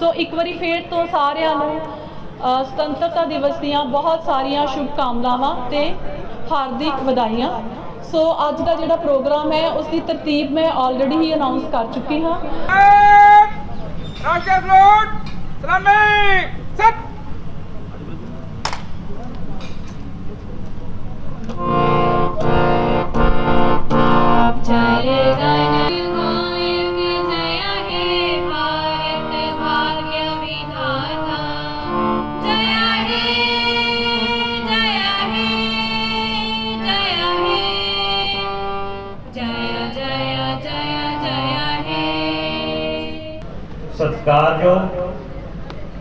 ਸੋ ਇੱਕ ਵਾਰੀ ਫੇਰ ਤੋਂ ਸਾਰਿਆਂ ਨੂੰ ਸੁਤੰਤਰਤਾ ਦਿਵਸ ਦੀਆਂ ਬਹੁਤ ਸਾਰੀਆਂ ਸ਼ੁਭ ਕਾਮਨਾਵਾਂ ਤੇ ਹਾਰਦਿਕ ਵਧਾਈਆਂ। ਸੋ ਅੱਜ ਦਾ ਜਿਹੜਾ ਪ੍ਰੋਗਰਾਮ ਹੈ ਉਸ ਦੀ ਤਰਤੀਬ ਮੈਂ ਆਲਰੇਡੀ ਹੀ ਅਨਾਉਂਸ ਕਰ ਚੁੱਕੀ ਹਾਂ। ਰਾਸ਼ਟਰ ਫਲੋਟ ਸਲਾਮੀ ਸਤ ਸਤਿਕਾਰਯੋਗ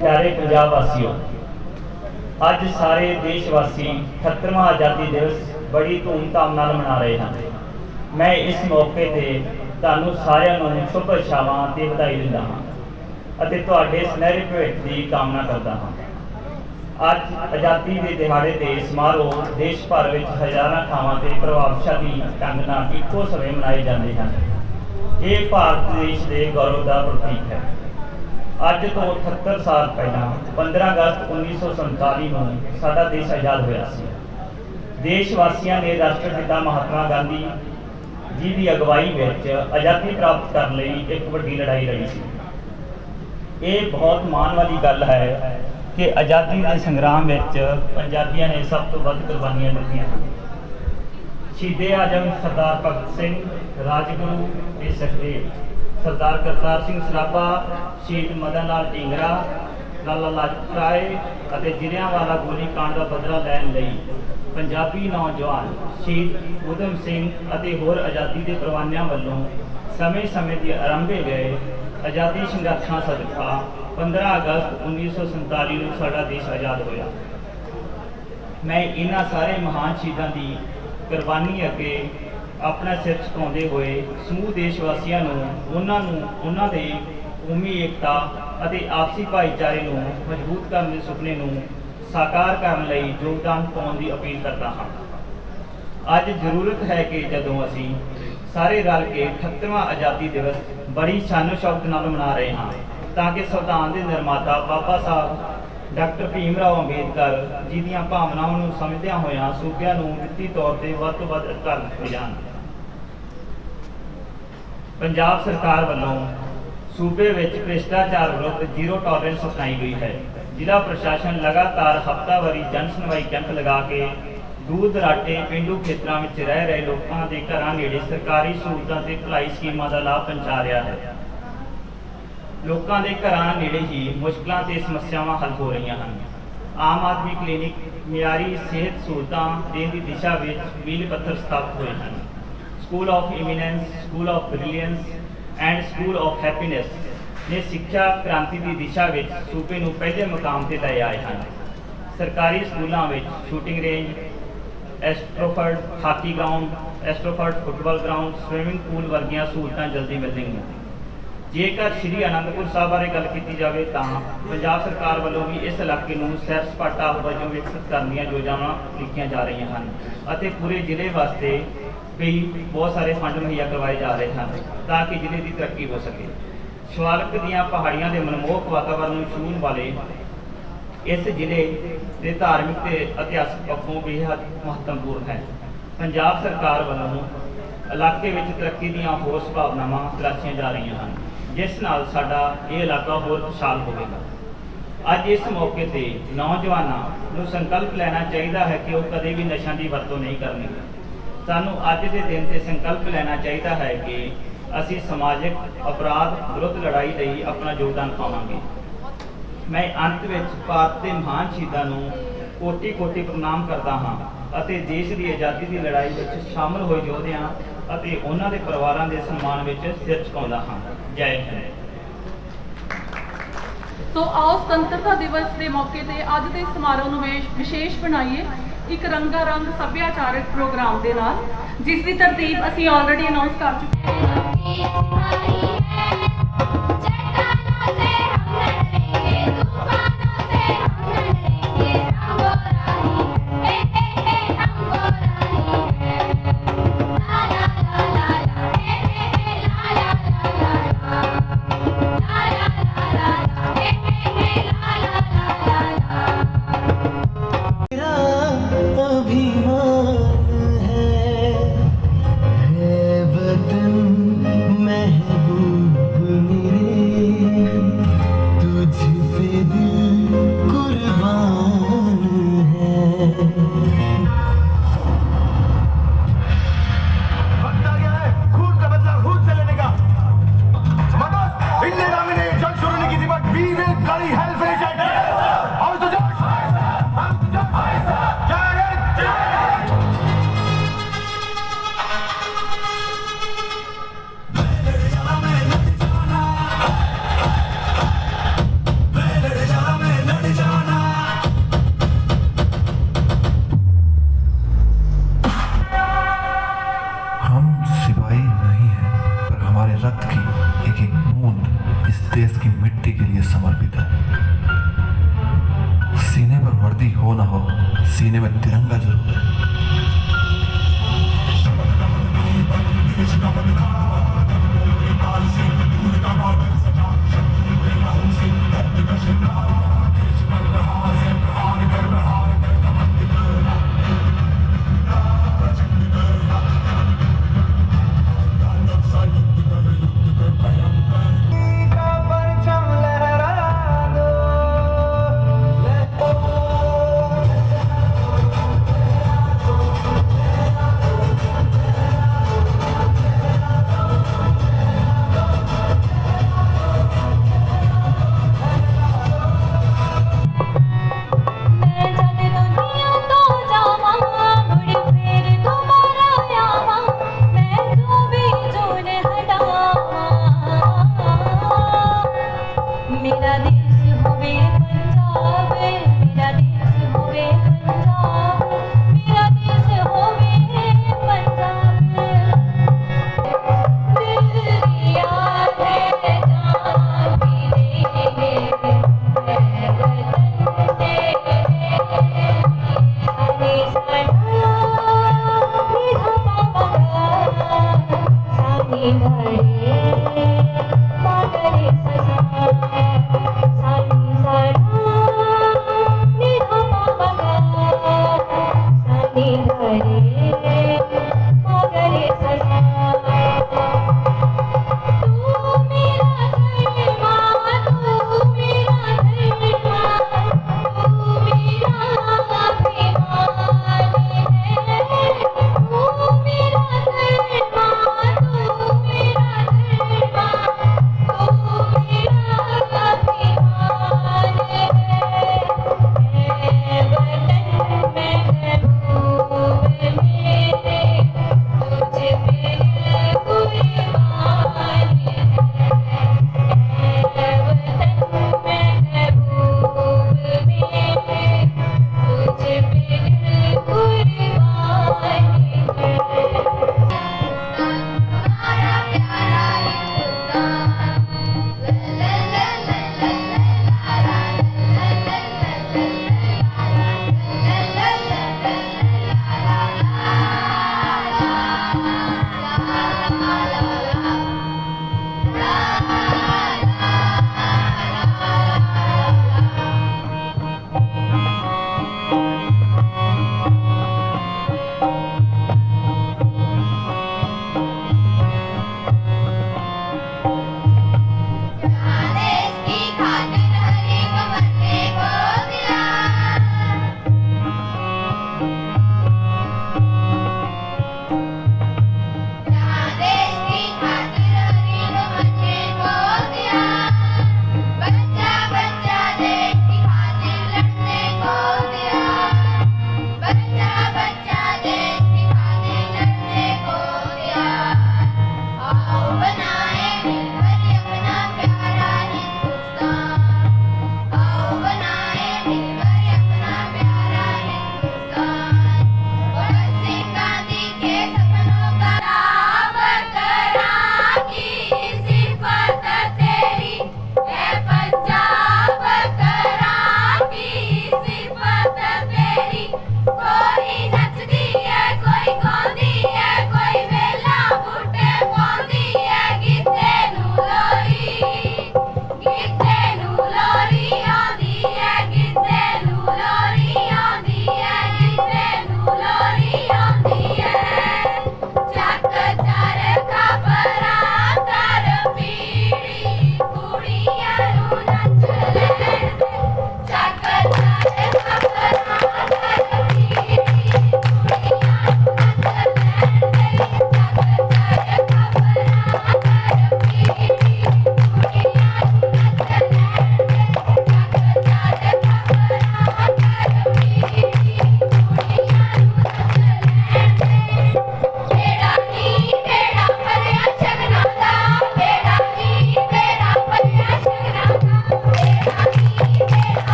ਪਿਆਰੇ ਪੰਜਾਬ ਵਾਸੀਓ ਅੱਜ ਸਾਰੇ ਦੇਸ਼ ਵਾਸੀ 78ਵਾਂ ਆਜ਼ਾਦੀ ਦਿਵਸ ਬੜੀ ਧੂਮਧਾਮ ਨਾਲ ਮਨਾ ਰਹੇ ਹਨ। ਮੈਂ ਇਸ ਮੌਕੇ ਤੇ ਤੁਹਾਨੂੰ ਸਾਰਿਆਂ ਨੂੰ ਸ਼ੁਭ ਇੱਛਾਵਾਂ ਤੇ ਵਧਾਈ ਦਿੰਦਾ ਹਾਂ ਅਤੇ ਤੁਹਾਡੇ ਸੁਨਹਿਰੇ ਭਵਿੱਖ ਦੀ ਕਾਮਨਾ ਕਰਦਾ ਹਾਂ। ਅੱਜ ਆਜ਼ਾਦੀ ਦੇ ਦਿਹਾੜੇ ਦੇ ਸਮਾਰੋਹ ਦੇਸ਼ ਭਰ ਵਿੱਚ ਹਜ਼ਾਰਾਂ ਥਾਵਾਂ ਤੇ ਪ੍ਰਭਾਵਸ਼ਾਲੀ ਢੰਗ ਨਾਲ ਇੱਕੋ ਸਮੇਂ ਮਨਾਏ ਜਾਂਦੇ ਹਨ। ਇਹ ਭਾਰਤ ਦੇਸ਼ ਦੇ ਗੌਰਵ ਦਾ ਪ੍ਰਤੀਕ ਹੈ। ਅੱਜ ਤੋਂ 78 ਸਾਲ ਪਹਿਲਾਂ 15 ਅਗਸਤ 1947 ਨੂੰ ਸਾਡਾ ਦੇਸ਼ ਆਜ਼ਾਦ ਹੋਇਆ ਸੀ। ਦੇਸ਼ ਵਾਸੀਆਂ ਨੇ ਰਾਸ਼ਟਰਪਿਤਾ ਮਹਾਤਮਾ ਗਾਂਧੀ ਜੀ ਦੀ ਅਗਵਾਈ ਵਿੱਚ ਆਜ਼ਾਦੀ ਪ੍ਰਾਪਤ ਕਰਨ ਲਈ ਇੱਕ ਵੱਡੀ ਲੜਾਈ ਲੜੀ ਸੀ। ਇਹ ਬਹੁਤ ਮਾਣ ਵਾਲੀ ਗੱਲ ਹੈ ਕਿ ਆਜ਼ਾਦੀ ਦੇ ਸੰਗਰਾਮ ਵਿੱਚ ਪੰਜਾਬੀਆਂ ਨੇ ਸਭ ਤੋਂ ਵੱਧ ਕੁਰਬਾਨੀਆਂ ਦਿੱਤੀਆਂ ਹਨ। ਸ਼ਹੀਦੇ ਆਜਮ ਸਰਦਾਰ ਭਗਤ ਸਿੰਘ, ਰਾਜਗੁਰੂ ਤੇ ਸੁਖਦੇਵ। ਸਰਦਾਰ ਕਰਤਾਰ ਸਿੰਘ ਸਰਾਭਾ, ਸ਼ਹੀਦ ਮਦਨ ਲਾਲ ਢੀਂਗਰਾ, ਲਾਲਾ ਲਾਜਪਤ ਰਾਏ ਅਤੇ ਜ਼ਿਲ੍ਹਿਆਂਵਾਲਾ ਗੋਲੀ ਕਾਂਡ ਦਾ ਬਦਲਾ ਲੈਣ ਲਈ ਪੰਜਾਬੀ ਨੌਜਵਾਨ ਸ਼ਹੀਦ ਊਧਮ ਸਿੰਘ ਅਤੇ ਹੋਰ ਆਜ਼ਾਦੀ ਦੇ ਪ੍ਰਵਾਨਿਆਂ ਵੱਲੋਂ ਸਮੇਂ-ਸਮੇਂ ਦੀ ਆਰੰਭੇ ਗਏ ਆਜ਼ਾਦੀ ਸੰਘਰਸ਼ਾਂ ਸਦਕਾ 15 ਅਗਸਤ 1947 ਨੂੰ ਸਾਡਾ ਦੇਸ਼ ਆਜ਼ਾਦ ਹੋਇਆ। ਮੈਂ ਇਹਨਾਂ ਸਾਰੇ ਮਹਾਨ ਸ਼ਹੀਦਾਂ ਦੀ ਕੁਰਬਾਨੀ ਅੱਗੇ ਆਪਣਾ ਸਿਰ ਝੁਕਾਉਂਦੇ ਹੋਏ ਸਮੂਹ ਦੇਸ਼ ਵਾਸੀਆਂ ਨੂੰ, ਉਹਨਾਂ ਨੂੰ, ਉਹਨਾਂ ਦੇ ਕੌਮੀ ਏਕਤਾ ਅਤੇ ਆਪਸੀ ਭਾਈਚਾਰੇ ਨੂੰ ਮਜ਼ਬੂਤ ਕਰਨ ਦੇ ਸੁਪਨੇ ਨੂੰ ਸਾਕਾਰ ਕਰਨ ਲਈ ਯੋਗਦਾਨ ਪਾਉਣ ਦੀ ਅਪੀਲ ਕਰਦਾ ਹਾਂ। ਅੱਜ ਜ਼ਰੂਰਤ ਹੈ ਕਿ ਜਦੋਂ ਅਸੀਂ ਸਾਰੇ ਰਲ ਕੇ 78ਵਾਂ ਆਜ਼ਾਦੀ ਦਿਵਸ ਬੜੀ ਸ਼ਾਨੋ ਸ਼ੌਕਤ ਨਾਲ ਮਨਾ ਰਹੇ ਹਾਂ, ਤਾਂ ਕਿ ਸੰਵਿਧਾਨ ਦੇ ਨਿਰਮਾਤਾ ਬਾਬਾ ਸਾਹਿਬ ਡਾਕਟਰ ਭੀਮ ਰਾਓ ਅੰਬੇਦਕਰ ਜੀ ਦੀਆਂ ਭਾਵਨਾਵਾਂ ਨੂੰ ਸਮਝਦਿਆਂ ਹੋਇਆਂ ਸੂਬਿਆਂ ਨੂੰ ਵਿੱਤੀ ਤੌਰ ਤੇ ਵੱਧ ਤੋਂ ਵੱਧ ਅਧਿਕਾਰ ਦਿੱਤੇ ਜਾਣ। ਪੰਜਾਬ ਸਰਕਾਰ ਵੱਲੋਂ ਸੂਬੇ ਵਿੱਚ ਭ੍ਰਿਸ਼ਟਾਚਾਰ ਵਿਰੁੱਧ ਜ਼ੀਰੋ ਟਾਲਰੈਂਸ ਅਪਣਾਈ ਗਈ ਹੈ। ਜ਼ਿਲ੍ਹਾ ਪ੍ਰਸ਼ਾਸਨ ਲਗਾਤਾਰ ਹਫ਼ਤਾਵਾਰੀ ਜਨ ਸੁਣਵਾਈ ਕੈਂਪ ਲਗਾ ਕੇ ਦੂਰ ਦਰਾਟੇ ਪਿੰਡੂ ਖੇਤਰਾਂ ਵਿੱਚ ਰਹਿ ਰਹੇ ਲੋਕਾਂ ਦੇ ਘਰਾਂ ਨੇੜੇ ਸਰਕਾਰੀ ਸਹੂਲਤਾਂ ਤੇ ਭਲਾਈ ਸਕੀਮਾਂ ਦਾ ਲਾਭ ਪਹੁੰਚਾ ਰਿਹਾ ਹੈ। ਲੋਕਾਂ ਦੇ ਘਰਾਂ ਨੇੜੇ ਹੀ ਮੁਸ਼ਕਲਾਂ ਤੇ ਸਮੱਸਿਆਵਾਂ ਹੱਲ ਹੋ ਰਹੀਆਂ ਹਨ। ਆਮ ਆਦਮੀ ਕਲੀਨਿਕ ਮਿਆਰੀ ਸਿਹਤ ਸਹੂਲਤਾਂ ਦੇਣ ਦੀ ਦਿਸ਼ਾ ਵਿੱਚ ਮੀਲ ਪੱਥਰ ਸਥਾਪਿਤ ਹੋਏ ਹਨ। School of eminence school of brilliance and school of happiness ਨੇ ਸਿੱਖਿਆ ਕ੍ਰਾਂਤੀ ਦੀ ਦਿਸ਼ਾ ਵਿੱਚ ਸੂਬੇ ਨੂੰ ਪਹਿਲੇ ਮੁਕਾਮ ਤੇ ਲੈ ਆਏ ਹਨ। ਸਰਕਾਰੀ ਸਕੂਲਾਂ ਵਿੱਚ shooting range, astroturf hockey ground, astroturf football ground, swimming pool ਵਰਗੀਆਂ ਸਹੂਲਤਾਂ ਜਲਦੀ ਮਿਲਣਗੀਆਂ ਜੇਕਰ ਸ੍ਰੀ ਅਨੰਦਪੁਰ ਸਾਹਿਬ ਬਾਰੇ ਗੱਲ ਕੀਤੀ ਜਾਵੇ ਤਾਂ ਪੰਜਾਬ ਸਰਕਾਰ ਵੱਲੋਂ ਵੀ ਇਸ ਇਲਾਕੇ ਨੂੰ ਸੈਰ ਸਪਾਟਾ ਵਜੋਂ ਵਿਕਸਿਤ ਕਰਨ ਦੀਆਂ ਯੋਜਨਾਵਾਂ ਲਿਖੀਆਂ ਜਾ ਰਹੀਆਂ ਹਨ ਅਤੇ ਪੂਰੇ ਜ਼ਿਲ੍ਹੇ ਵਾਸਤੇ ਵੀ ਬਹੁਤ ਸਾਰੇ ਫੰਡ ਮੁਹੱਈਆ ਕਰਵਾਏ ਜਾ ਰਹੇ ਹਨ ਤਾਂ ਕਿ ਜ਼ਿਲ੍ਹੇ ਦੀ ਤਰੱਕੀ ਹੋ ਸਕੇ। ਸ਼ਿਵਾਲਿਕ ਦੀਆਂ ਪਹਾੜੀਆਂ ਦੇ ਮਨਮੋਹਕ ਵਾਤਾਵਰਣ ਨੂੰ ਛੂਹਣ ਵਾਲੇ ਇਸ ਜ਼ਿਲ੍ਹੇ ਦੇ ਧਾਰਮਿਕ ਤੇ ਇਤਿਹਾਸਕ ਪੱਖੋਂ ਬੇਹੱਦ ਮਹੱਤਵਪੂਰਨ ਹੈ। ਪੰਜਾਬ ਸਰਕਾਰ ਵੱਲੋਂ ਇਲਾਕੇ ਵਿੱਚ ਤਰੱਕੀ ਦੀਆਂ ਹੋਰ ਸੰਭਾਵਨਾਵਾਂ ਤਲਾਸ਼ੀਆਂ ਜਾ ਰਹੀਆਂ ਹਨ, ਜਿਸ ਨਾਲ ਸਾਡਾ ਇਹ ਇਲਾਕਾ ਹੋਰ ਖੁਸ਼ਹਾਲ ਹੋਵੇਗਾ। ਅੱਜ ਇਸ ਮੌਕੇ ਤੇ ਨੌਜਵਾਨਾਂ ਨੂੰ ਸੰਕਲਪ ਲੈਣਾ ਚਾਹੀਦਾ ਹੈ ਕਿ ਉਹ ਕਦੇ ਵੀ ਨਸ਼ਿਆਂ ਦੀ ਵਰਤੋਂ ਨਹੀਂ ਕਰਨਗੇ। ਸਾਨੂੰ ਅੱਜ ਦੇ ਦਿਨ ਤੇ ਸੰਕਲਪ ਲੈਣਾ ਚਾਹੀਦਾ ਹੈ ਕਿ ਅਸੀਂ ਸਮਾਜਿਕ ਅਪਰਾਧ ਵਿਰੁੱਧ ਲੜਾਈ ਲਈ ਆਪਣਾ ਯੋਗਦਾਨ ਪਾਵਾਂਗੇ। ਮੈਂ ਅੰਤ ਵਿੱਚ ਭਾਰਤ ਦੇ ਮਹਾਨ ਸ਼ਹੀਦਾਂ ਨੂੰ ਕੋਟੀ-ਕੋਟੀ ਪ੍ਰਣਾਮ ਕਰਦਾ ਹਾਂ। ਅਤੇ ਦੇਸ਼ ਦੀ ਆਜ਼ਾਦੀ ਦੀ ਲੜਾਈ ਵਿੱਚ ਸ਼ਾਮਲ ਹੋਏ ਯੋਧਿਆਂ ਅਤੇ ਉਹਨਾਂ ਦੇ ਪਰਿਵਾਰਾਂ ਦੇ ਸਨਮਾਨ ਵਿੱਚ ਸਿਰ ਝੁਕਾਉਂਦਾ ਹਾਂ। ਜੈ ਹਿੰਦ। ਸੋ ਆਓ ਸੁਤੰਤਰਤਾ ਦਿਵਸ ਦੇ ਮੌਕੇ ਤੇ ਅੱਜ ਦੇ ਸਮਾਰੋਹ ਨੂੰ ਵਿਸ਼- ਵਿਸ਼ੇਸ਼ ਬਣਾਈਏ। ਇੱਕ ਰੰਗਾ ਰੰਗ ਸੱਭਿਆਚਾਰਕ ਪ੍ਰੋਗਰਾਮ ਦੇ ਨਾਲ ਜਿਸ ਦੀ ਤਰਤੀਬ ਅਸੀਂ ਆਲਰੇਡੀ ਅਨਾਉਂਸ ਕਰ ਚੁੱਕੇ ਹਾਂ।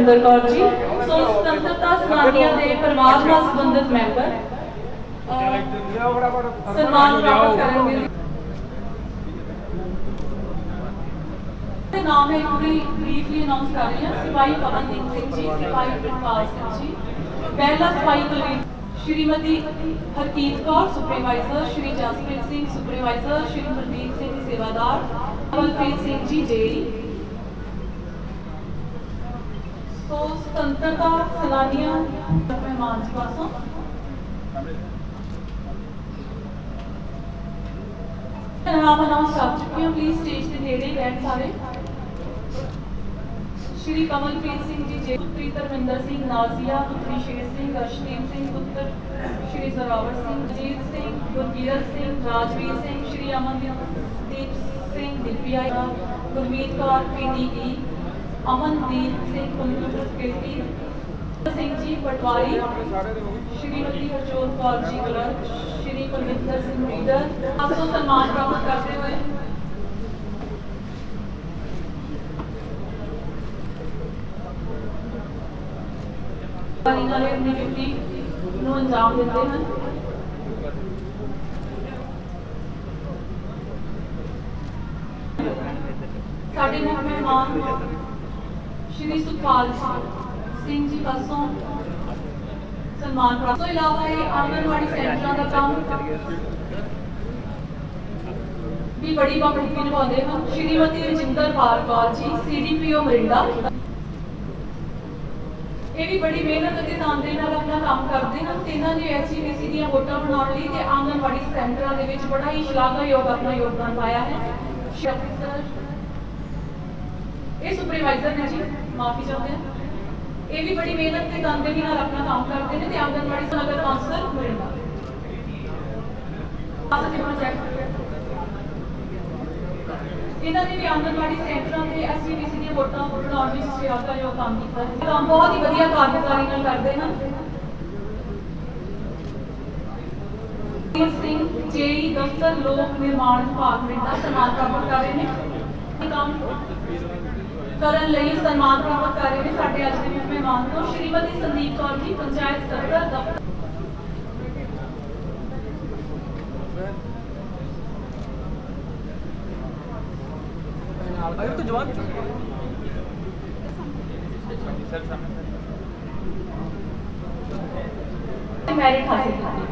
ਡਾਕਟਰ ਕੌਰ ਜੀ। ਸੋ ਸੁਤੰਤਰਤਾ ਸੈਨਾਨੀਆਂ ਦੇ ਪਰਿਵਾਰ ਨਾਲ ਸੰਬੰਧਿਤ ਮੈਂਬਰ। ਸਨਮਾਨ ਪ੍ਰਾਪਤ ਕਰਨਗੇ ਤੇ ਨਾਮ ਹੈ ਪੂਰੀ ਬਰੀਫਲੀ ਅਨਾਉਂਸ ਕਰ ਰਹੀ ਹਾਂ। ਸਿਪਾਹੀ ਪਵਨਦੀਪ ਸਿੰਘ ਜੀ, ਸਿਪਾਹੀ ਪ੍ਰਿਤਪਾਲ ਸਿੰਘ ਜੀ। ਪਹਿਲਾ ਸਿਪਾਹੀ ਕੁਲਵੀਰ ਸ਼੍ਰੀਮਤੀ ਹਰਕੀਤ ਕੌਰ, ਸੁਪਰਵਾਈਜ਼ਰ ਸ਼੍ਰੀ ਜਸਪ੍ਰੀਤ ਸਿੰਘ, ਸੁਪਰਵਾਈਜ਼ਰ ਸ਼੍ਰੀ ਪ੍ਰਦੀਪ ਸਿੰਘ ਸੇਵਾਦਾਰ ਬਲਪ੍ਰੀਤ ਸਿੰਘ ਜੀ ਜੇਈ ਸੋ ਸੁਤੰਤਰਤਾ ਸੈਲਾਨੀਆਂ ਮਹਿਮਾਨ ਜੀ ਪਾਸੋਂ ਨਾਮ ਅਨਾਉਂਸ ਕਰ ਚੁੱਕੀ ਹਾਂ। ਪਲੀਜ਼ ਸਟੇਜ ਦੇ ਨੇੜੇ ਹੀ ਬੈਠ ਸਾਰੇ। ਸ਼੍ਰੀ ਕਮਲਪ੍ਰੀਤ ਸਿੰਘ ਜੀ ਜੇ ਪੁੱਤਰੀ ਧਰਮਿੰਦਰ ਸਿੰਘ, ਨਾਜ਼ੀਆ ਪੁੱਤਰੀ ਸ਼ੇਰ ਸਿੰਘ ਅਰਸ਼ਦੀਪ ਸਿੰਘ ਪੁੱਤਰ, ਸ਼੍ਰੀ ਜ਼ੋਰਾਵਰ ਸਿੰਘ ਜੀਤ ਸਿੰਘ ਗੁਰਕੀਰਤ ਸਿੰਘ, ਰਾਜਵੀਰ ਸਿੰਘ, ਸ਼੍ਰੀ ਅਮਨਦੀਪ ਸਿੰਘ ਦਿਲਪੀਆ ਗੁਰਮੀਤ ਕੌਰ ਪੀਡੀਈ ਅਮਨਦੀਪ ਸਿੰਘ ਕੰਪਿਊਟਰ ਸਕਿਲਟੀ ਸਿੰਘ ਜੀ ਪਟਵਾਰੀ ਸ਼੍ਰੀਮਤੀ ਹਰਜੋਤ ਕੌਰ ਜੀ ਕਲਰਕ ਸ਼੍ਰੀ ਕੁਲਵਿੰਦਰ ਸਿੰਘ ਰੀਡਰ ਆਪ ਤੋਂ ਸਨਮਾਨ ਪ੍ਰਾਪਤ ਕਰਦੇ ਹੋਏ ਵਾਰੀ ਨਾਲ ਇਹ ਆਪਣੀ ਡਿਊਟੀ ਨੂੰ ਅੰਜਾਮ ਦਿੰਦੇ ਹਨ ਸਾਡੇ ਮੁੱਖ ਮਹਿਮਾਨ ਸ਼੍ਰੀ ਸੁਖਪਾਲ ਸਿੰਘ ਜੀ ਪਾਸੋਂ ਸਨਮਾਨ ਪ੍ਰਾਪਤ। ਤੋਂ ਇਲਾਵਾ ਇਹ ਆਂਗਨਵਾੜੀ ਸੈਂਟਰਾਂ ਦਾ ਕੰਮ ਵੀ ਬੜੀ ਬਖੂਬੀ ਨਿਭਾਉਂਦੇ ਹਨ। Shrimati Rajinder Pal ji CDPO Mirinda. ਇਹ ਵੀ ਬੜੀ ਮਿਹਨਤ ਅਤੇ ਤਾਂਦੇ ਨਾਲ ਆਪਣਾ ਕੰਮ ਕਰਦੇ ਹਨ। ਤੇ ਇਹਨਾਂ ਨੇ ਐਸਜੀਪੀਸੀ ਦੀਆਂ ਵੋਟਾਂ ਬਣਾਉਣ ਲਈ ਤੇ ਆਂਗਨਵਾੜੀ ਸੈਂਟਰਾਂ ਦੇ ਵਿੱਚ ਬੜਾ ਹੀ ਸ਼ਲਾਘਾਯੋਗ ਆਪਣਾ ਯੋਗਦਾਨ ਪਾਇਆ ਹੈ। ਸ਼ਕਤੀ ਸਰ ਇਹ ਸੁਪਰਵਾਈਜ਼ਰ ਨੇ ਜੀ। ਮਾਫੀ ਚਾਹੁੰਦੇ ਹਾਂ ਇਹ ਵੀ ਬੜੀ ਮਿਹਨਤ ਤੇ ਤਨਦੇਹੀ ਨਾਲ ਆਪਣਾ ਕੰਮ ਕਰਦੇ ਨੇ ਤੇ ਆਂਗਨਵਾੜੀ ਨਗਰ ਕੌਂਸਲਰ ਮਰਿੰਡਾ ਆਸਾ ਜੀ ਪ੍ਰੋਜੈਕਟ ਇਹਨਾਂ ਨੇ ਵੀ ਆਂਗਨਵਾੜੀ ਸੈਂਟਰਾਂ ਤੇ ਐਸਜੀਪੀਸੀ ਦੀਆਂ ਵੋਟਾਂ ਬਣਾਉਣ ਵਿੱਚ ਸੇਵਾਕਾਯੋਗ ਕੰਮ ਕੀਤਾ ਹੈ। ਕੰਮ ਬਹੁਤ ਹੀ ਵਧੀਆ ਕਾਰਜਕਾਰੀ ਨਾਲ ਕਰਦੇ ਹਨ। ਸਿੰਘ, ਜੇਈ, ਦਫ਼ਤਰ, ਲੋਕ ਨਿਰਮਾਣ ਵਿਭਾਗ ਮਿੰਟਾ ਸਨਮਾਨ ਪ੍ਰਾਪਤ ਕਰ ਰਹੇ ਨੇ ਕੰਮ ਕਰਨ ਲਈ ਸਨਮਾਨ ਪ੍ਰਾਪਤ ਕਰ ਰਹੇ ਨੇ ਸਾਡੇ ਅੱਜ ਦੇ ਮੁੱਖ ਮਹਿਮਾਨ ਤੋਂ ਸ਼੍ਰੀਮਤੀ ਸੰਦੀਪ ਕੌਰ ਜੀ ਪੰਚਾਇਤ ਸਕੱਤਰ ਦਫ਼ਤਰ ਅਰੇ ਤੂੰ ਜਵਾਬ। ਸਰ ਸਾਹਮਣੇ ਮੈਰਿਟ ਹਾਸਿਲ ਕੀਤੀ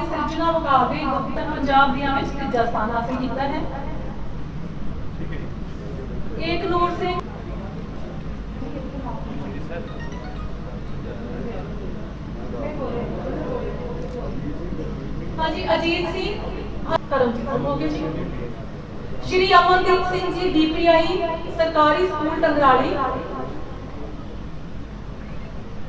ਸਿਰਜਣਾ ਮੁਕਾਬਲੇ ਗੁਰਦਿੱਤਾ ਪੰਜਾਬ ਦੀਆਂ ਵਿੱਚ ਤੀਜਾ ਸਥਾਨ ਹਾਸਿਲ ਕੀਤਾ ਹੈ। ਏਕ ਨੂਰ ਸਿੰਘ। ਹਾਂਜੀ, ਅਜੀਤ ਸਿੰਘ। ਕਰਮਜੀਤ ਸਿੰਘ ਹੋ ਗਏ ਜੀ। ਸ਼੍ਰੀ ਅਮਨਦੀਪ ਸਿੰਘ ਜੀ, ਡੀਪੀਆਈ, ਸਰਕਾਰੀ ਸਕੂਲ ਟੰਗਰਾਲੀ।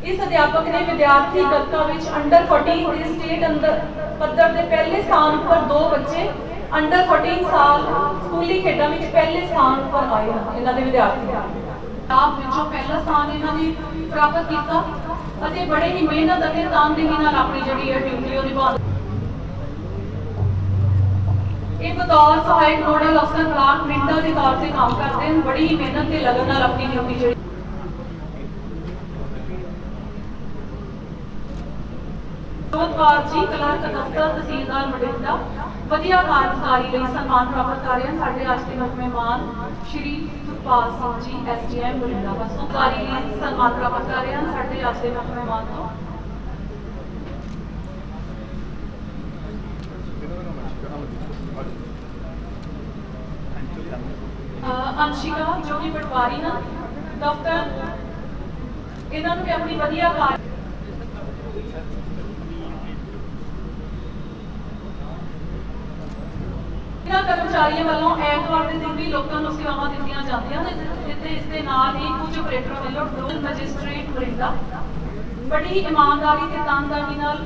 ਇਸ ਅਧਿਆਪਕ ਨੇ ਵਿਦਿਆਰਥੀ ਗੱਤਕਾ ਵਿੱਚ ਅੰਡਰ 14 ਦੇ ਸਟੇਟ ਅੰਦਰ ਪੱਧਰ ਦੇ ਪਹਿਲੇ ਸਥਾਨ ਉੱਪਰ ਦੋ ਬੱਚੇ ਅੰਡਰ 14 ਸਾਲ ਸਕੂਲੀ ਖੇਡਾਂ ਵਿੱਚ ਪਹਿਲੇ ਸਥਾਨ ਉੱਪਰ ਆਏ ਹਨ, ਇਹਨਾਂ ਦੇ ਵਿਦਿਆਰਥੀ। ਆਪ ਵਿੱਚੋਂ ਪਹਿਲਾ ਸਥਾਨ ਇਹਨਾਂ ਨੇ ਪ੍ਰਾਪਤ ਕੀਤਾ ਅਤੇ ਬੜੇ ਹੀ ਮਿਹਨਤ ਅਤੇ ਤਨਦੇਹੀ ਨਾਲ ਆਪਣੀ ਜਿਹੜੀ ਹੈ ਡਿਊਟੀ ਉਹ ਨਿਭਾ ਇਹ ਬਤੌਰ ਸਹਾਇਕ ਨੋਡਲ ਅਫਸਰ ਬਲਾਕ ਮਿੰਟਾ ਦੇ ਤੌਰ ਤੇ ਕੰਮ ਕਰਦੇ ਹਨ, ਬੜੀ ਹੀ ਮਿਹਨਤ ਤੇ ਲਗਨ ਨਾਲ ਆਪਣੀ ਡਿਊਟੀ ਜਿਹੜੀ ਕੌਰ ਜੀ ਕਲਰਕ ਦਫ਼ਤਰ ਤਹਿਸੀਲਦਾਰ ਮਡਿੰਡਾ ਵਧੀਆ ਕਾਰਜਕਾਰੀ ਲਈ ਸਨਮਾਨ ਪ੍ਰਾਪਤ ਕਰ ਰਹੇ ਹਨ ਸਾਡੇ ਅੱਜ ਦੇ ਮੁੱਖ ਮਹਿਮਾਨ ਸ਼੍ਰੀ ਸੁਖਪਾਲ ਸਿੰਘ ਜੀ ਐਸਡੀਐਮ ਮਡਿੰਡਾ ਵੱਲੋਂ ਕਾਰੀ ਲਈ ਸਨਮਾਨ ਪ੍ਰਾਪਤ ਕਰ ਰਹੇ ਹਨ ਸਾਡੇ ਅੱਜ ਦੇ ਮੁੱਖ ਮਹਿਮਾਨ ਤੋਂ ਅੰਸ਼ਿਕਾ, ਜੋ ਕਿ ਪਟਵਾਰੀ ਹਨ, ਡਾਕਟਰ, ਇਹਨਾਂ ਨੂੰ ਵੀ ਆਪਣੀ ਵਧੀਆ ਕਾਰ ਇਹਨਾਂ ਕਰਮਚਾਰੀਆਂ ਵੱਲੋਂ ਐਤਵਾਰ ਦੇ ਦਿਨ ਵੀ ਲੋਕਾਂ ਨੂੰ ਸੇਵਾਵਾਂ ਦਿੱਤੀਆਂ ਜਾਂਦੀਆਂ ਨੇ, ਜਿੱਥੇ ਇਸ ਦੇ ਨਾਲ ਹੀ ਕੁਝ ਆਪਰੇਟਰ ਵੱਲੋਂ ਡੋਲ ਮੈਜਿਸਟ੍ਰੇਟ ਮਰਿੰਦਾ ਬੜੀ ਇਮਾਨਦਾਰੀ ਤੇ ਤਨਦੇਹੀ ਨਾਲ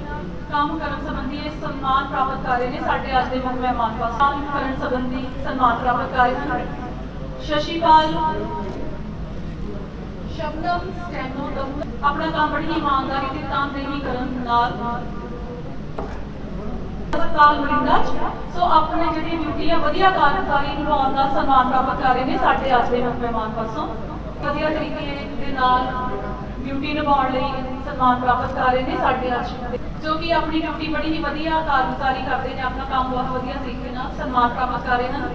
ਕੰਮ ਕਰਨ ਸੰਬੰਧੀ ਇਹ ਸਨਮਾਨ ਪ੍ਰਾਪਤ ਕਰ ਰਹੇ ਨੇ ਸਾਡੇ ਅੱਜ ਦੇ ਮੁੱਖ ਮਹਿਮਾਨ ਪਾਸ। ਕਰਨ ਸੰਬੰਧੀ ਸਨਮਾਨ ਪ੍ਰਾਪਤ ਕਰ ਰਹੇ ਹਨ। ਸ਼ਸ਼ੀਪਾਲ ਸ਼ਬਨਮ ਸਟੈਨੋ ਦਫ਼ਤਰ ਆਪਣਾ ਕੰਮ ਬੜੀ ਇਮਾਨਦਾਰੀ ਤੇ ਤਨਦੇਹੀ ਕਰਨ ਨਾਲ ਹਸਪਤਾਲ ਮਰਿੰਡਾ ਸੋ ਆਪਣੇ ਜਿਹੜੀ ਡਿਊਟੀ ਹੈ ਵਧੀਆ ਕਾਰਜਕਾਰੀ ਨਿਭਾਉਣ ਦਾ ਸਨਮਾਨ ਪ੍ਰਾਪਤ ਕਰ ਰਹੇ ਨੇ ਸਾਡੇ ਅੱਜ ਦੇ ਮਹਿਮਾਨ ਪਾਸੋਂ। ਵਧੀਆ ਤਰੀਕੇ ਦੇ ਨਾਲ ਡਿਊਟੀ ਨਿਭਾਉਣ ਲਈ ਸਨਮਾਨ ਪ੍ਰਾਪਤ ਕਰ ਰਹੇ ਨੇ ਸਾਡੇ ਅੱਜ। ਜੋ ਕਿ ਆਪਣੀ ਡਿਊਟੀ ਬੜੀ ਹੀ ਵਧੀਆ ਕਾਰਗੁਜ਼ਾਰੀ ਕਰਦੇ ਨੇ, ਆਪਣਾ ਕੰਮ ਬਹੁਤ ਵਧੀਆ ਤਰੀਕੇ ਨਾਲ ਸਨਮਾਨ ਪ੍ਰਾਪਤ ਕਰ ਰਹੇ ਹਨ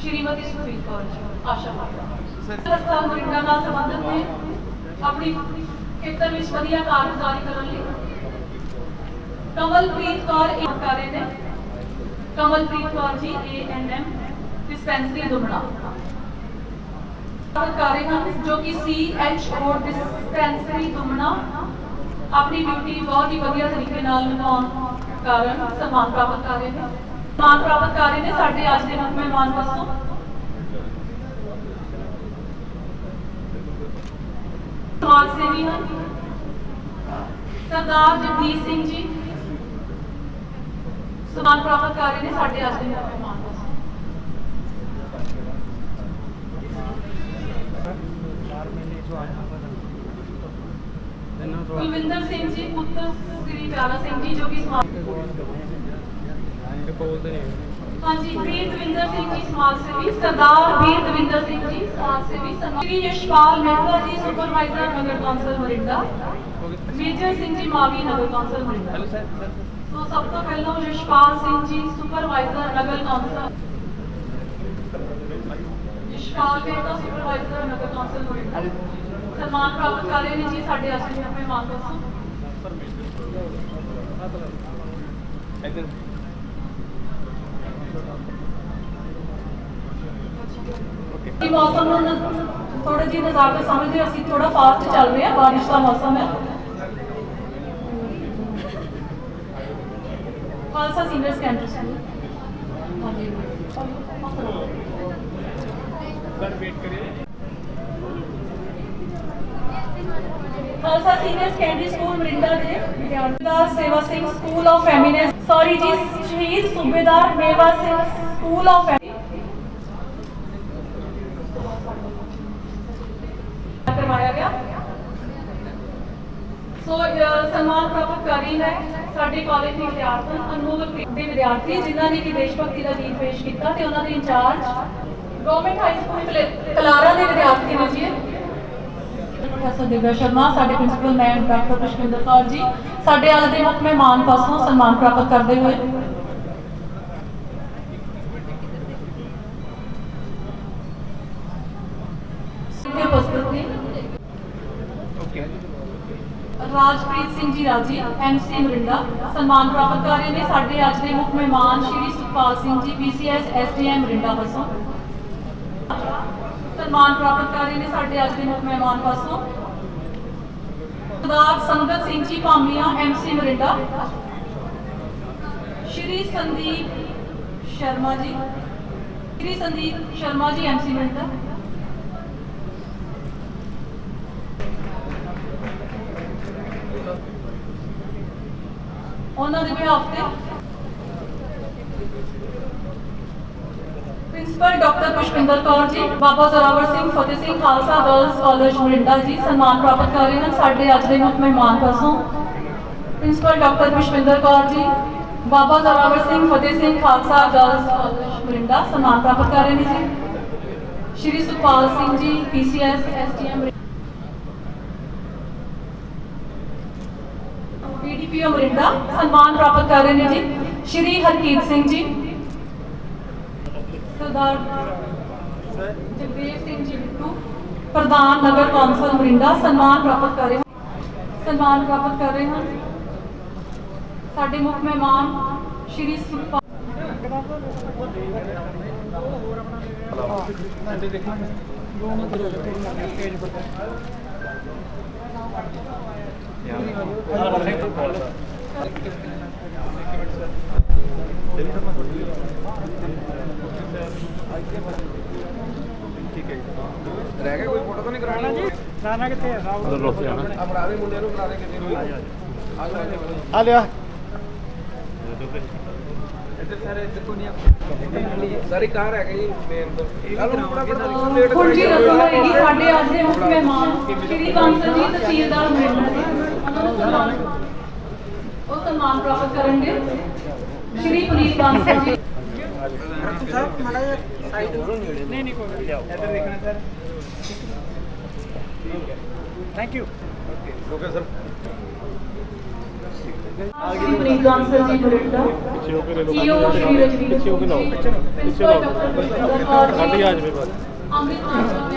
ਸ਼੍ਰੀਮਤੀ ਸੁਖਬੀਰ ਕੌਰ ਜੀ, ਆਸ਼ਾ ਮਾਤਾ ਹਸਪਤਾਲ ਮੋਰਿੰਡਾ ਨਾਲ ਸੰਬੰਧਿਤ ਨੇ। ਆਪਣੀ ਖੇਤਰ ਵਿੱਚ ਵਧੀਆ ਕਾਰਗੁਜ਼ਾਰੀ ਕਰਨ ਲਈ। ਕਮਲਪ੍ਰੀਤ ਕੌਰ ਇਹ ਕਰ ਰਹੇ ਨੇ। Kamalpreet Kaur ji ANM dispensary ਦੁਮਣਾ। ਕਰ ਰਹੇ ਹਨ, ਜੋ ਕਿ ਸੀਐਚਓ ਡਿਸਪੈਂਸਰੀ ਦੁਮਣਾ ਆਪਣੀ ਡਿਊਟੀ ਬਹੁਤ ਹੀ ਵਧੀਆ ਤਰੀਕੇ ਨਾਲ ਨਿਭਾਉਣ ਕਾਰਨ ਸਨਮਾਨ ਪ੍ਰਾਪਤ ਕਰ ਰਹੇ ਨੇ। ਸਨਮਾਨ ਪ੍ਰਾਪਤ ਕਰ ਰਹੇ ਨੇ ਸਾਡੇ ਅੱਜ ਦੇ ਮੁੱਖ ਮਹਿਮਾਨ ਵਸੋਂ। ਸਮਾਜ ਸੇਵੀ ਹਨ। ਸਰਦਾਰ ਜਗਦੀਸ਼ ਸਿੰਘ ਜੀ ਸਨਮਾਨ ਪ੍ਰਾਪਤ ਕਰ ਰਹੇ ਨੇ, ਸਾਡੇ ਅੱਜ ਦੇ ਮਹਿਮਾਨ ਕੁਲਵਿੰਦਰ ਸਿੰਘ ਜੀ ਪੁੱਤਰ ਸ੍ਰੀ ਪਿਆਰਾ ਸਿੰਘ ਜੀ, ਜੋ ਕਿ ਸਮਾਜ ਹਾਂਜੀ, ਵੀਰ ਦਵਿੰਦਰ ਸਿੰਘ ਜੀ, ਸਮਾਜ ਸੇਵੀ, ਸਰਦਾਰ ਵੀਰ ਦਵਿੰਦਰ ਸਿੰਘ ਜੀ, ਸਮਾਜ ਸੇਵੀ, ਸਨਮਾਨ- Shri Yashpal Mehta ji, supervisor Nagar council Morinda, major Singh ji, Mavi Nagar council Morinda. Hello sir sir ਸਭ ਤੋਂ ਪਹਿਲਾਂ Yashpal Singh ji supervisor Nagar council. Yashpal Mehta supervisor Nagar council Morinda ਸਨਮਾਨ ਪ੍ਰਾਪਤ ਕਰ ਰਹੇ ਨੇ ਜੀ ਸਾਡੇ ਅੱਜ ਦੇ ਮਹਿਮਾਨ ਦੋਸਤੋ ਇਹ ਮੌਸਮ ਨੂੰ ਥੋੜਾ ਜਿਹਾ ਨਜ਼ਾਕਤ ਸਮਝਦੇ ਅਸੀਂ ਥੋੜਾ ਫਾਸਟ ਚੱਲ ਰਹੇ ਹਾਂ, ਬਾਰਿਸ਼ ਦਾ ਮੌਸਮ ਹੈ। ਖਾਲਸਾ ਸੀਨੀਅਰ ਸੈਕੰਡਰੀ ਸਕੂਲ ਹਾਂਜੀ ਸਰ ਵੇਟ ਕਰਿਏ Khalsa senior secondary school Morinda ਦੇ ਵਿਦਿਆਰਥੀ Seva Singh school of feminist sorry ਜੀ ਸ਼ਹੀਦ ਸੂਬੇਦਾਰ ਮੇਵਾ ਸਿੰਘ ਸਕੂਲ ਆਫ ਕਰਵਾਇਆ ਗਿਆ ਸੋ ਸਨਮਾਨ ਪ੍ਰਾਪਤ ਕਰ ਰਹੀ ਹੈ ਸਾਡੇ ਕਾਲਜ ਦੇ ਵਿਦਿਆਰਥੀ ਅਨਮੋਲ ਦੇ ਵਿਦਿਆਰਥੀ, ਜਿਨ੍ਹਾਂ ਨੇ ਕਿ ਦੇਸ਼ ਭਗਤੀ ਦਾ ਗੀਤ ਪੇਸ਼ ਕੀਤਾ ਤੇ ਉਹਨਾਂ ਦੇ incharge government high school Kalara ਦੇ ਵਿਦਿਆਰਥੀ ਨੇ ਜੀ। ਪ੍ਰੋਫੈਸਰ ਦਿਵਿਆ ਸ਼ਰਮਾ, ਸਾਡੇ principal ma'am doctor Pushpinder Kaur ji, ਸਾਡੇ ਅੱਜ ਦੇ ਮੁੱਖ ਮਹਿਮਾਨ ਪਾਸੋਂ ਸਨਮਾਨ ਪ੍ਰਾਪਤ ਕਰਦੇ ਹੋਏ ਇੱਥੇ ਉਪਸਥਿਤ ਨੇ ਓਕੇ ਰਾਜਪ੍ਰੀਤ ਸਿੰਘ ਜੀ ਰਾਜੀ ਐਮਸੀ ਮਰਿੰਡਾ। ਸਨਮਾਨ ਪ੍ਰਾਪਤ ਕਰ ਰਹੇ ਨੇ ਸਾਡੇ ਅੱਜ ਦੇ ਮੁੱਖ ਮਹਿਮਾਨ ਸ਼੍ਰੀ Sukhpal Singh ji PCS SDM Mirinda ਵੱਲੋਂ। ਸਨਮਾਨ ਪ੍ਰਾਪਤ ਕਰ ਰਹੇ ਨੇ ਸਾਡੇ ਅੱਜ ਦੇ ਮੁੱਖ ਮਹਿਮਾਨ ਪਾਸੋਂ। ਸਰਦਾਰ ਸੰਗਤ ਸਿੰਘ ਜੀ ਭਾਮੀਆਂ ਐਮਸੀ ਮਰਿੰਡਾ। ਸ਼੍ਰੀ ਸੰਦੀਪ ਸ਼ਰਮਾ ਜੀ। ਸ਼੍ਰੀ ਸੰਦੀਪ ਸ਼ਰਮਾ ਜੀ ਐਮਸੀ ਮਰਿੰਡਾ। ਉਹਨਾਂ ਦੇ ਬਿਹਾਫ ਤੇ। ਪ੍ਰਿੰਸੀਪਲ ਡਾਕਟਰ ਪੁਸ਼ਪਿੰਦਰ ਕੌਰ ਜੀ, ਬਾਬਾ ਜ਼ੋਰਾਵਰ ਸਿੰਘ ਫਤਿਹ ਸਿੰਘ ਖਾਲਸਾ ਗਰਲਸ ਕਾਲਜ ਮੋਰਿੰਡਾ ਜੀ, ਸਨਮਾਨ ਪ੍ਰਾਪਤ ਕਰ ਰਹੇ ਹਨ ਸਾਡੇ ਅੱਜ ਦੇ ਮੁੱਖ ਮਹਿਮਾਨ ਪਾਸੋਂ। ਪ੍ਰਿੰਸੀਪਲ ਡਾਕਟਰ ਪੁਸ਼ਪਿੰਦਰ ਕੌਰ ਜੀ, ਬਾਬਾ ਜ਼ੋਰਾਵਰ ਸਿੰਘ ਫਤਿਹ ਸਿੰਘ ਖਾਲਸਾ ਗਰਲਸ ਕਾਲਜ ਮੋਰਿੰਡਾ, ਸਨਮਾਨ ਪ੍ਰਾਪਤ ਕਰ ਰਹੇ ਨੇ ਜੀ। ਸ਼੍ਰੀ Sukhpal Singh ji PCS SDM ਪੀਡੀਪੀਓ Mirinda ਸਨਮਾਨ ਪ੍ਰਾਪਤ ਕਰ ਰਹੇ ਨੇ ਜੀ। ਸ਼੍ਰੀ ਹਰਕੀਤ ਸਿੰਘ ਜੀ। ਸਰਦਾਰ ਜਗਦੇਵ ਸਿੰਘ ਜੀ ਬਿੱਟੂ, ਪ੍ਰਧਾਨ ਨਗਰ ਕੌਂਸਲ ਮਰਿੰਡਾ ਸਨਮਾਨ ਪ੍ਰਾਪਤ ਕਰ ਰਹੇ ਹਨ ਸਨਮਾਨ ਪ੍ਰਾਪਤ ਕਰ ਰਹੇ ਹਨ ਸਾਡੇ ਮੁੱਖ ਮਹਿਮਾਨ ਸ਼੍ਰੀ ਸੁਖਪਾਲ ਰਹਿ ਗਿਆ ਕੋਈ ਫੋਟੋ ਤਾਂ ਨਹੀਂ ਕਰਾਉਣਾ ਜੀ ਰਾਣਾ ਕਿੱਥੇ ਹੈ ਸਾਹਿਬ ਉਧਰ ਰੋਸੇ ਆਣਾ ਆ ਬਣਾ ਦੇ ਮੁੰਡੇ ਨੂੰ ਬਣਾ ਦੇ ਕਿਤੇ ਨੂੰ ਆ ਜਾ ਆ ਲਿਆ। ਇੱਧਰ ਸਾਰੇ ਇੱਧਰ ਕੋਈ ਨਹੀਂ ਸਾਰੀ ਕਾਰ ਹੈਗਾ ਜੀ ਮੇਨ ਤੋਂ ਚਲੋ ਫਟਾਫਟ ਹੁਣ ਜੀ ਰਸਮ ਹੋਏਗੀ ਸਾਡੇ ਅੱਜ ਦੇ ਮੁੱਖ ਮਹਿਮਾਨ, ਸ਼੍ਰੀ ਕਾਂਸਲ ਜੀ, ਤਹਿਸੀਲਦਾਰ ਮਰਿੰਡਾ ਜੀ। ਉਹਨਾਂ ਨੂੰ ਸਨਮਾਨ ਉਹ ਸਨਮਾਨ ਪ੍ਰਾਪਤ ਕਰਨਗੇ ਸ਼੍ਰੀ ਪੁਨੀਤ ਕਾਂਸਲ ਜੀ ਨਹੀਂ ਨਹੀਂ ਕੋਈ ਇੱਧਰ ਦੇਖਣਾ sir thank you okay sir Shri Puneet Bansal ji ਬੁਰੇਟਾ ਪਿੱਛੇ ਹੋ ਕੇ ਲੈ ਲਓ CEO ਸ਼੍ਰੀ ਰਜਨੀ ਪਿੱਛੇ ਹੋ ਕੇ ਲਾਓ ਪਿੱਛੇ ਲਾਓ ਖਾਲੀ ਆ ਜਾਵੇ ਬਸ ਅੰਮ੍ਰਿਤ ਮਾਨਸਾ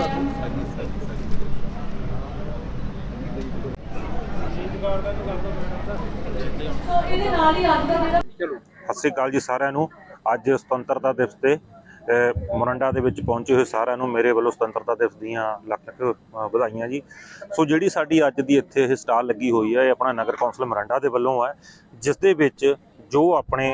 ਮੈਮ ਸੋ ਇਹਦੇ ਨਾਲ ਹੀ ਅੱਜ ਦਾ ਜਿਹੜਾ ਸਤਿ ਸ੍ਰੀ ਅਕਾਲ ਜੀ ਸਾਰਿਆਂ ਨੂੰ। ਅੱਜ ਸੁਤੰਤਰਤਾ ਦਿਵਸ ਤੇ ਅਹ, ਮੋਰਿੰਡਾ ਦੇ ਵਿੱਚ ਪਹੁੰਚੇ ਹੋਏ ਸਾਰਿਆਂ ਨੂੰ ਮੇਰੇ ਵੱਲੋਂ ਸੁਤੰਤਰਤਾ ਦਿਵਸ ਦੀਆਂ ਲੱਖ ਲੱਖ ਅਹ, ਵਧਾਈਆਂ ਜੀ। ਸੋ ਜਿਹੜੀ ਸਾਡੀ ਅੱਜ ਦੀ ਇੱਥੇ ਇਹ ਸਟਾਲ ਲੱਗੀ ਹੋਈ ਹੈ ਇਹ ਆਪਣਾ ਨਗਰ ਕੌਂਸਲ ਮੋਰਿੰਡਾ ਦੇ ਵੱਲੋਂ ਹੈ ਜਿਸ ਦੇ ਵਿੱਚ ਜੋ ਆਪਣੇ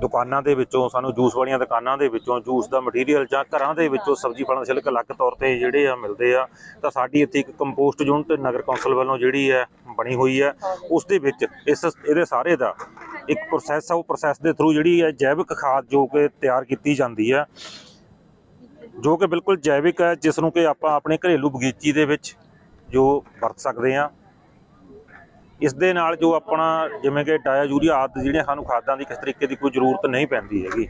ਦੁਕਾਨਾਂ ਦੇ ਵਿੱਚੋਂ, ਸਾਨੂੰ ਜੂਸ ਵਾਲੀਆਂ ਦੁਕਾਨਾਂ ਦੇ ਵਿੱਚੋਂ, ਜੂਸ ਦਾ ਮਟੀਰੀਅਲ ਜਾਂ ਘਰਾਂ ਦੇ ਵਿੱਚੋਂ ਸਬਜ਼ੀ ਫਲਾਂ ਦੇ ਛਿਲਕ ਅਲੱਗ ਤੌਰ ਤੇ ਜਿਹੜੇ ਆ ਮਿਲਦੇ ਆ। ਤਾਂ ਸਾਡੀ ਇੱਥੇ ਇੱਕ ਕੰਪੋਸਟ ਯੂਨਿਟ ਨਗਰ ਕੌਂਸਲ ਵੱਲੋਂ ਜਿਹੜੀ ਹੈ, ਬਣੀ ਹੋਈ ਹੈ। ਉਸ ਦੇ ਵਿੱਚ ਇਸ, ਇਹਦੇ ਸਾਰੇ ਦਾ ਇੱਕ ਪ੍ਰੋਸੈਸ ਆ, ਉਹ ਪ੍ਰੋਸੈਸ ਦੇ ਥਰੂ ਜਿਹੜੀ ਹੈ, ਜੈਵਿਕ ਖਾਦ ਜੋ ਕਿ ਤਿਆਰ ਕੀਤੀ ਜਾਂਦੀ ਹੈ। ਜੋ ਕਿ ਬਿਲਕੁਲ ਜੈਵਿਕ ਹੈ, ਜਿਸ ਨੂੰ ਕਿ ਆਪਾਂ ਆਪਣੇ ਘਰੇਲੂ ਬਗੀਚੀ ਦੇ ਵਿੱਚ ਜੋ ਵਰਤ ਸਕਦੇ ਹਾਂ। ਇਸ ਦੇ ਨਾਲ ਜੋ ਆਪਣਾ ਜਿਵੇਂ ਕਿ ਡਾਇਆ ਯੂਰੀਆ ਆਦਿ ਜਿਹੜੀਆਂ ਸਾਨੂੰ ਖਾਦਾਂ ਦੀ ਕਿਸ ਤਰੀਕੇ ਦੀ ਕੋਈ ਜ਼ਰੂਰਤ ਨਹੀਂ ਪੈਂਦੀ ਹੈਗੀ।